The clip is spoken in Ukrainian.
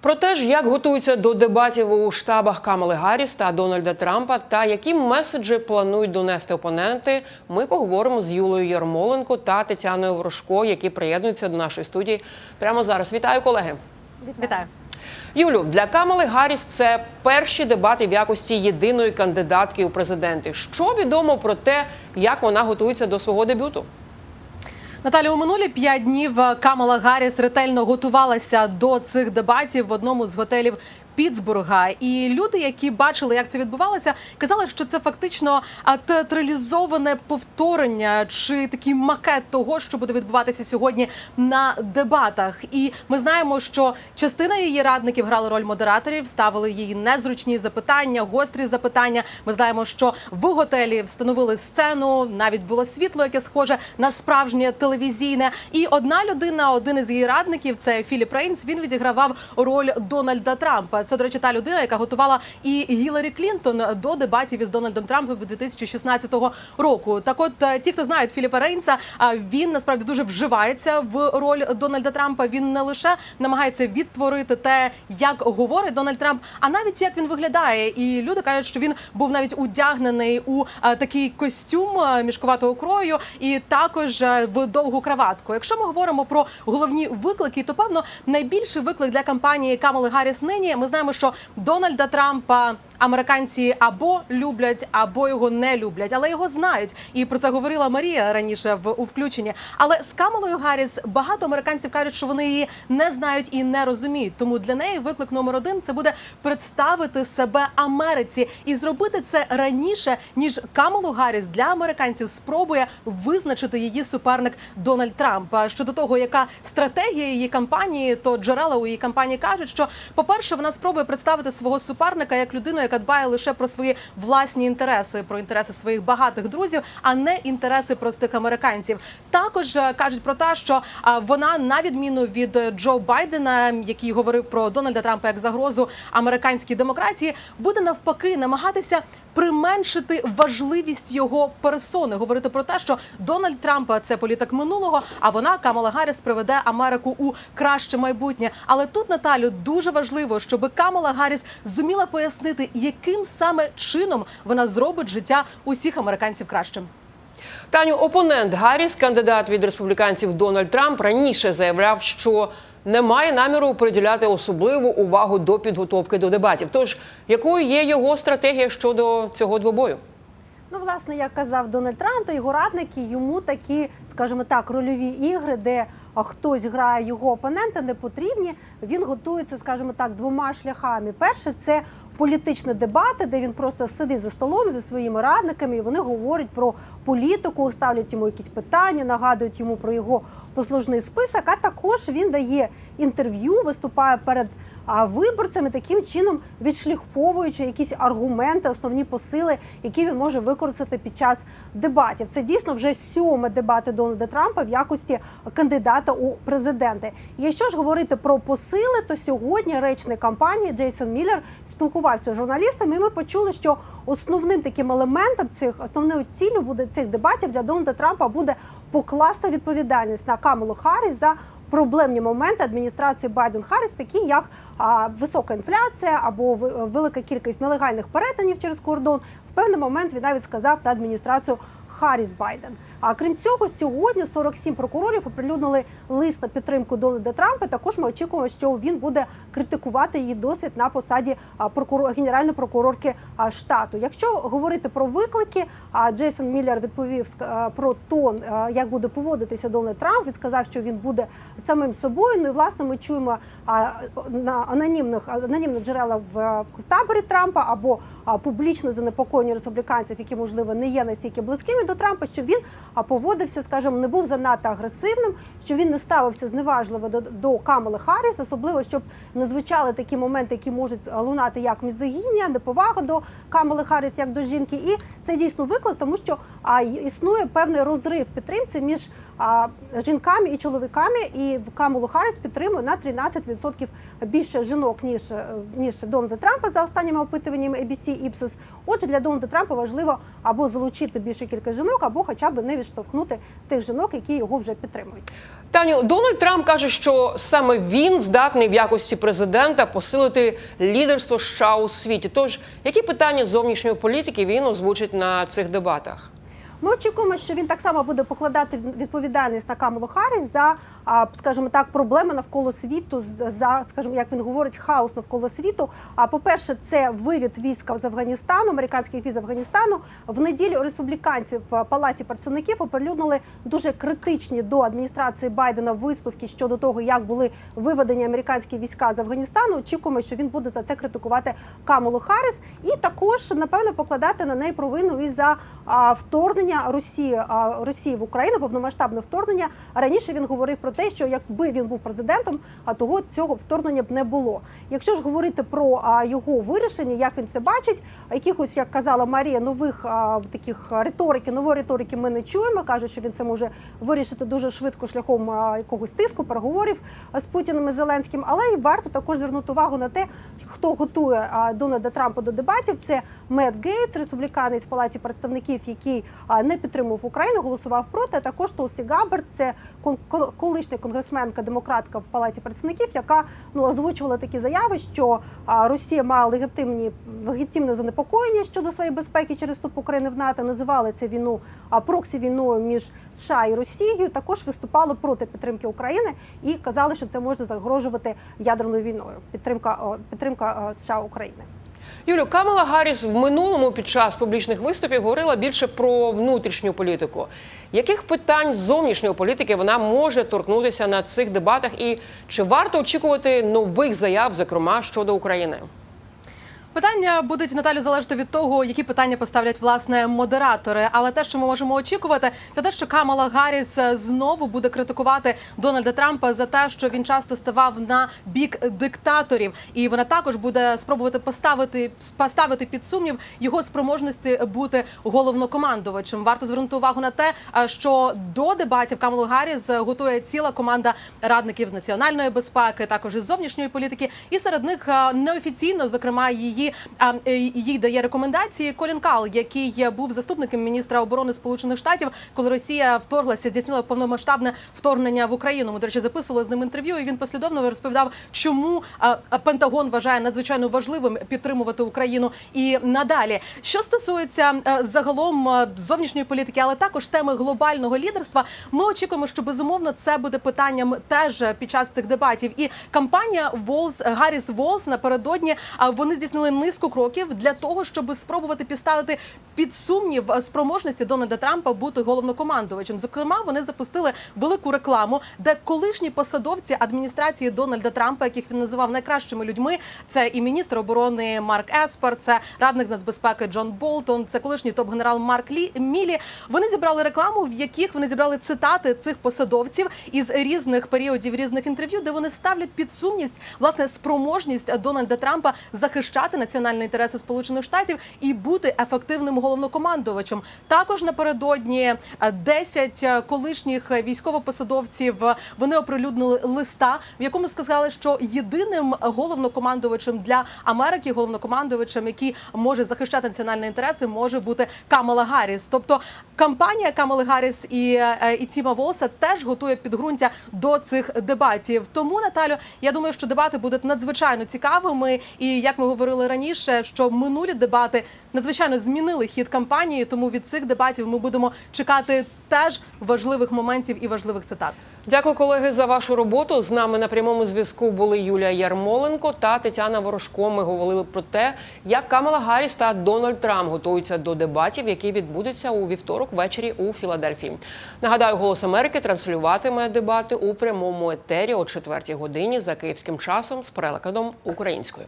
Про те ж, як готуються до дебатів у штабах Камали Гарріс та Дональда Трампа, та які меседжі планують донести опоненти, ми поговоримо з Юлою Ярмоленко та Тетяною Ворожко, які приєднуються до нашої студії прямо зараз. Вітаю, колеги! Вітаю. Юлю, для Камали Гарріс це перші дебати в якості єдиної кандидатки у президенти. Що відомо про те, як вона готується до свого дебюту? Наталі, у минулі п'ять днів Камала Гарріс ретельно готувалася до цих дебатів в одному з готелів. Пітсбурга і люди, які бачили, як це відбувалося, казали, що це фактично театралізоване повторення чи такий макет того, що буде відбуватися сьогодні на дебатах. І ми знаємо, що частина її радників грали роль модераторів, ставили їй незручні запитання, гострі запитання. Ми знаємо, що в готелі встановили сцену, навіть було світло, яке схоже на справжнє телевізійне. І одна людина, один із її радників, це Філіп Рейнс. Він відігравав роль Дональда Трампа. Це, до речі, та людина, яка готувала і Гіларі Клінтон до дебатів із Дональдом Трампом 2016 року. Так, от е, ті, хто знають Філіпа Рейнса, а він насправді дуже вживається в роль Дональда Трампа. Він не лише намагається відтворити те, як говорить Дональд Трамп, а навіть як він виглядає. І люди кажуть, що він був навіть удягнений у е, такий костюм е, мішкуватого крою, і також е, в довгу краватку. Якщо ми говоримо про головні виклики, то певно найбільший виклик для кампанії Камали Гарріс нині. Ми знаємо, що Дональда Трампа американці або люблять, або його не люблять, але його знають. І про це говорила Марія раніше в у включенні. Але з Камалою Гарріс багато американців кажуть, що вони її не знають і не розуміють. Тому для неї виклик номер один це буде представити себе Америці і зробити це раніше ніж Камалу Гарріс для американців спробує визначити її суперник Дональд Трамп. Щодо того, яка стратегія її кампанії, то джерела у її кампанії кажуть, що по перше, вона спробує представити свого суперника як людину, яка дбає лише про свої власні інтереси, про інтереси своїх багатих друзів, а не інтереси простих американців. Також е, кажуть про те, що вона, на відміну від е, Джо Байдена, який говорив про Дональда Трампа як загрозу американській демократії, буде навпаки намагатися применшити важливість його персони, говорити про те, що Дональд Трамп це політик минулого, а вона Камала Гарріс приведе Америку у краще майбутнє. Але тут Наталю дуже важливо, щоб Камала Гарріс зуміла пояснити, яким саме чином вона зробить життя усіх американців кращим. Таню, опонент Гарріс, кандидат від республіканців Дональд Трамп, раніше заявляв, що не має наміру приділяти особливу увагу до підготовки до дебатів. Тож, якою є його стратегія щодо цього двобою? Ну, власне, як казав Дональд Трамп, то його радники йому такі, скажімо так, рольові ігри, де хтось грає його опонента, не потрібні. Він готується, скажімо так, двома шляхами. Перше це політичні дебати, де він просто сидить за столом зі своїми радниками, і вони говорять про політику, ставлять йому якісь питання, нагадують йому про його послужний список. А також він дає інтерв'ю, виступає перед а виборцями таким чином відшліфовуючи якісь аргументи, основні посили, які він може використати під час дебатів. Це дійсно вже сьоме дебати Дональда Трампа в якості кандидата у президенти. Якщо ж говорити про посили, то сьогодні речник кампанії Джейсон Міллер спілкувався з журналістами. і Ми почули, що основним таким елементом цих основною ціллю буде цих дебатів для Дональда Трампа буде покласти відповідальність на Камелу Харріс за проблемні моменти адміністрації Байден Харріс, такі як висока інфляція або велика кількість нелегальних перетинів через кордон. В певний момент він навіть сказав на адміністрацію Харріс Байден. А крім цього, сьогодні 47 прокурорів оприлюднили лист на підтримку Дональда Трампа. Також ми очікуємо, що він буде критикувати її досвід на посаді прокурор генеральної прокурорки штату. Якщо говорити про виклики, а Джейсон Міллер відповів про тон, як буде поводитися Дональд Трамп. Він сказав, що він буде самим собою. Ну і власне ми чуємо на анонімних анонімних джерела в, таборі Трампа або публічно занепокоєні республіканців, які можливо не є настільки близькими до Трампа, що він поводився, скажімо, не був занадто агресивним, що він не ставився зневажливо до, до Камали Харріс, особливо щоб не звучали такі моменти, які можуть лунати як мізогіння, неповага до Камали Харріс як до жінки. І це дійсно виклик, тому що а, існує певний розрив підтримці між а, жінками і чоловіками, і Камалу Харріс підтримує на 13% більше жінок ніж е, ніж Дональда Трампа за останніми опитуваннями ABC Ipsos. Отже, для Дональда Трампа важливо або залучити більше кількість жінок, або хоча б не відштовхнути тих жінок, які його вже підтримують. Таню, Дональд Трамп каже, що саме він здатний в якості президента посилити лідерство США у світі. Тож, які питання зовнішньої політики він озвучить на цих дебатах? Ми очікуємо, що він так само буде покладати відповідальність на Камалу Харріс за, скажімо так, проблеми навколо світу, за, скажімо, як він говорить, хаос навколо світу. А по-перше, це вивід війська з Афганістану, американських військ з Афганістану. В неділю республіканці в палаті представників оприлюднили дуже критичні до адміністрації Байдена висновки щодо того, як були виведені американські війська з Афганістану. Очікуємо, що він буде за це критикувати Камалу Харріс і також напевно покладати на неї провину і за а, вторгнення Росії Росії в Україну, повномасштабне вторгнення. Раніше він говорив про те, що якби він був президентом, а того цього вторгнення б не було. Якщо ж говорити про його вирішення, як він це бачить, якихось, як казала Марія, нових таких риторики, нової риторики ми не чуємо. каже, що він це може вирішити дуже швидко шляхом якогось тиску, переговорів з Путіним і Зеленським. Але і варто також звернути увагу на те, хто готує Дональда Трампа до дебатів. Це Мет Гейтс, республіканець в палаті представників, який не підтримував Україну, голосував проти. А також Толсі Габбард, це колишня конгресменка демократка в палаті представників, яка ну озвучувала такі заяви, що Росія має легітимні легітимне занепокоєння щодо своєї безпеки через вступ України в НАТО. Називали це війну проксі війною між США і Росією. Також виступали проти підтримки України і казали, що це може загрожувати ядерною війною. Підтримка підтримка США України. Юлю Камала Гарріс в минулому під час публічних виступів говорила більше про внутрішню політику. Яких питань зовнішньої політики вона може торкнутися на цих дебатах, і чи варто очікувати нових заяв, зокрема щодо України? Питання будуть Наталі залежати від того, які питання поставлять власне модератори. Але те, що ми можемо очікувати, це те, що Камала Гарріс е, знову буде критикувати Дональда Трампа за те, що він часто ставав на бік диктаторів, і вона також буде спробувати поставити поставити під сумнів його спроможності бути головнокомандувачем. Варто звернути увагу на те, е, що до дебатів Камалу Гарріс готує ціла команда радників з національної безпеки, також із зовнішньої політики, і серед них е, неофіційно, зокрема, її а, е, їй дає рекомендації Колін Кал, який був заступником міністра оборони Сполучених Штатів, коли Росія вторглася, здійснила повномасштабне вторгнення в Україну. Ми до речі, записували з ним інтерв'ю. і Він послідовно розповідав, чому Пентагон вважає надзвичайно важливим підтримувати Україну і надалі. Що стосується е, загалом е, зовнішньої політики, але також теми глобального лідерства, ми очікуємо, що безумовно це буде питанням теж під час цих дебатів. І кампанія Волз Гарріс Волз напередодні а, вони здійснили низку кроків для того, щоб спробувати підставити під сумнів спроможності Дональда Трампа бути головнокомандувачем. Зокрема, вони запустили велику рекламу, де колишні посадовці адміністрації Дональда Трампа, яких він називав найкращими людьми, це і міністр оборони Марк Еспер, це радник з нацбезпеки Джон Болтон, це колишній топ-генерал Марк Лі Мілі. Вони зібрали рекламу, в яких вони зібрали цитати цих посадовців із різних періодів різних інтерв'ю, де вони ставлять під сумність власне спроможність Дональда Трампа захищати національні інтереси Сполучених Штатів і бути ефективним головнокомандувачем. Також напередодні е, 10 колишніх військовопосадовців е, вони оприлюднили листа, в якому сказали, що єдиним головнокомандувачем для Америки, головнокомандувачем, який може захищати національні інтереси, може бути Камала Гарріс. Тобто кампанія Камали Гарріс і, е, і Тіма Волса теж готує підґрунтя до цих дебатів. Тому Наталю, я думаю, що дебати будуть надзвичайно цікавими. І як ми говорили раніше, що минулі дебати надзвичайно змінили хід кампанії. Тому від цих дебатів ми будемо чекати теж важливих моментів і важливих цитат. Дякую, колеги, за вашу роботу. З нами на прямому зв'язку були Юлія Ярмоленко та Тетяна Ворожко. Ми говорили про те, як Камала Гарріс та Дональд Трамп готуються до дебатів, які відбудуться у вівторок ввечері у Філадельфії. Нагадаю, голос Америки транслюватиме дебати у прямому етері о 4 годині за київським часом з перекладом українською.